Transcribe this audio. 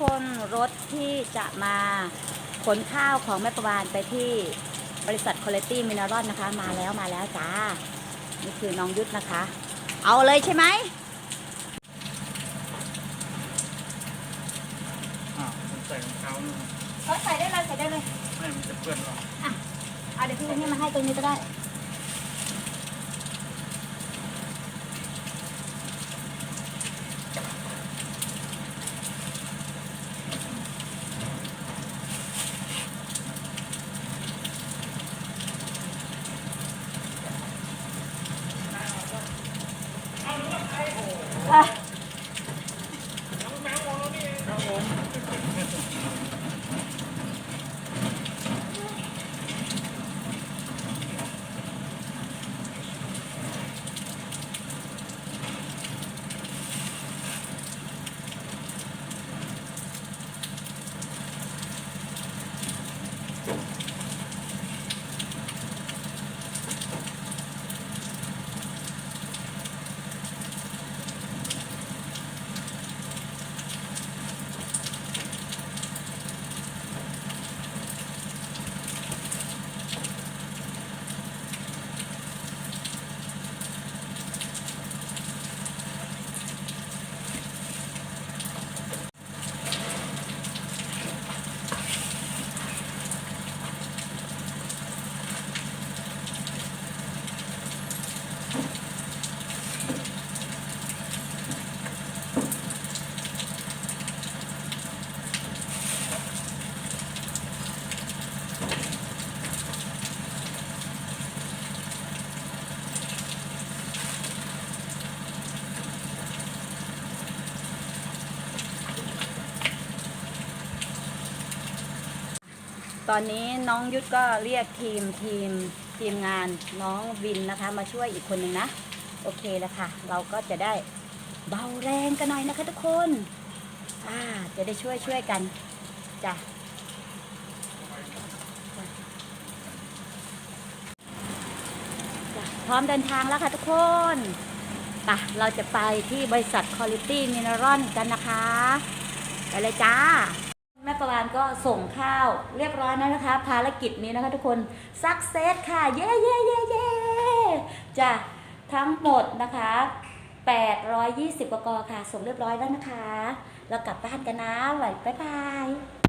คนรถที่จะมาขนข้าวของแม่ประวานไปที่บริษัท Quality Mineral นะคะ มาแล้วมาแล้วจ้า นี่คือน้องยุทธนะคะ เอาเลยใช่ไหมอ่าวผมใส่รองเท้านี่เออใส่ได้เลยใส่ได้เลย ไม่มันจะเปื้อนหรอกอะเดี๋ยวพี่นี่มาให้ตรงนี้ก็ได้ อ่ ตอนนี้น้องยุทธก็เรียกทีมทีมทีมงานน้องวินนะคะ มาช่วยอีกคนหนึ่งนะ โอเคแล้วค่ะ เราก็จะได้เบาแรงกันหน่อยนะคะทุกคนอ่าจะได้ช่วยช่วยกันจ้ะพร้อมเดินทางแล้วค่ะทุกคนปะเราจะไปที่บริษัท Quality Mineral กันนะคะ ไปเลยจ้า แม่ปรก็ส่งข้าวเรียบร้อยแล้วนะคะ ภารกิจนี้นะคะทุกคนสักเซสค่ะ เย้เย้เย้เย้จ้ะทั้งหมดนะคะ 820กว่ากอค่ะ ส่งเรียบร้อยแล้วนะคะ เรากลับบ้านกันนะไหวบ๊ายบาย